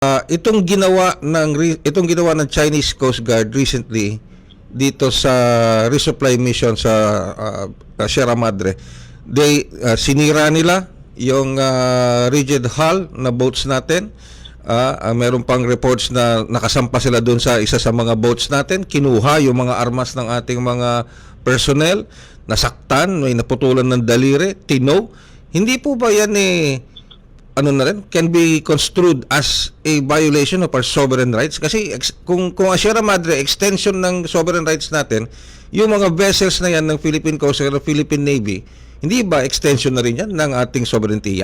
Ah, itong ginawa ng itong ginawa ng Chinese Coast Guard recently dito sa resupply mission sa ah, Sierra Madre, they ah, sinira nila yung ah, rigid hull na boats natin. Ah, ah, meron pang reports na nakasampa sila doon sa isa sa mga boats natin, kinuha yung mga armas ng ating mga personnel, nasaktan, may naputulan ng daliri, tino. Hindi po ba yan eh ano na rin, can be construed as a violation of our sovereign rights. Kasi ex- kung, kung Sierra Madre, extension ng sovereign rights natin, yung mga vessels na yan ng Philippine Coast Guard Philippine Navy, hindi ba extension na rin yan ng ating sovereignty?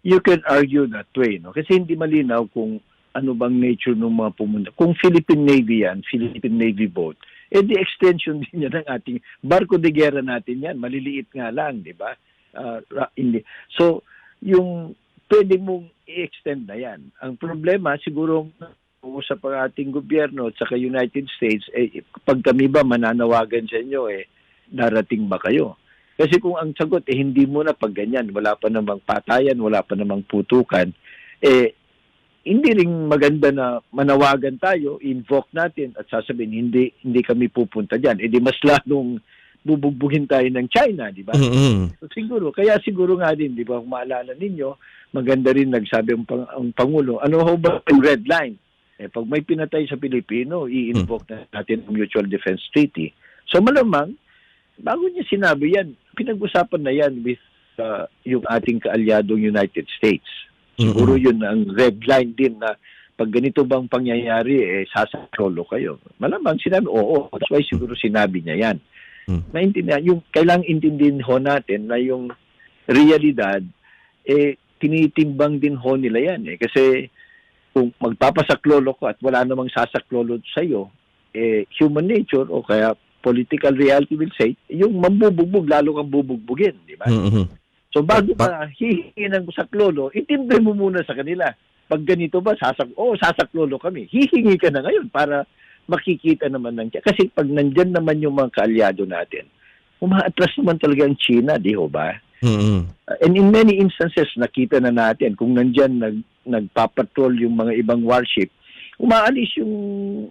You can argue that way, no? Kasi hindi malinaw kung ano bang nature ng mga pumunta. Kung Philippine Navy yan, Philippine Navy boat, eh di extension din yan ng ating barko de guerra natin yan. Maliliit nga lang, di ba? Ra- hindi. So, yung pwede mong i-extend na yan. Ang problema, siguro, usap ang ating gobyerno at saka United States, eh, pag kami ba mananawagan sa inyo, eh, darating ba kayo? Kasi kung ang sagot, eh, hindi mo na pag ganyan, wala pa namang patayan, wala pa namang putukan, eh, hindi rin maganda na manawagan tayo, invoke natin at sasabihin, hindi, hindi kami pupunta dyan. Eh, di mas lalong bubugbugin tayo ng China, di ba? Mm-hmm. So, siguro, kaya siguro nga din, di ba, kung maalala ninyo, maganda rin nagsabi ang, pang, ang Pangulo, ano ho ba yung red line? Eh, pag may pinatay sa Pilipino, i-invoke na natin ang Mutual Defense Treaty. So malamang, bago niya sinabi yan, pinag-usapan na yan with uh, yung ating kaalyadong United States. Siguro yun ang red line din na pag ganito bang pangyayari, eh, sasaklolo kayo. Malamang sinabi, oo, that's why siguro sinabi niya yan. Mm. Maintindihan, yung kailangang intindihin ho natin na yung realidad, eh, tinitimbang din ho nila yan eh. Kasi kung magpapasaklolo ko at wala namang sasaklolo sa iyo, eh, human nature o kaya political reality will say, yung mambubugbog, lalo kang bubugbugin, di ba? Mm-hmm. So bago Pa- hihingi ng saklolo, itindi mo muna sa kanila. Pag ganito ba, sasak oh, sasaklolo kami. Hihingi ka na ngayon para makikita naman ng Kasi pag nandyan naman yung mga kaalyado natin, umaatras naman talaga ang China, di ho ba? Mm-hmm. Uh, and in many instances, nakita na natin kung nandyan nag, nagpapatrol yung mga ibang warship, umaalis yung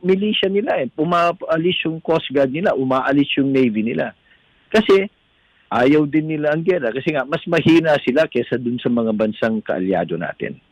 militia nila, eh. umaalis yung Coast Guard nila, umaalis yung Navy nila. Kasi ayaw din nila ang gera kasi nga mas mahina sila kesa dun sa mga bansang kaalyado natin.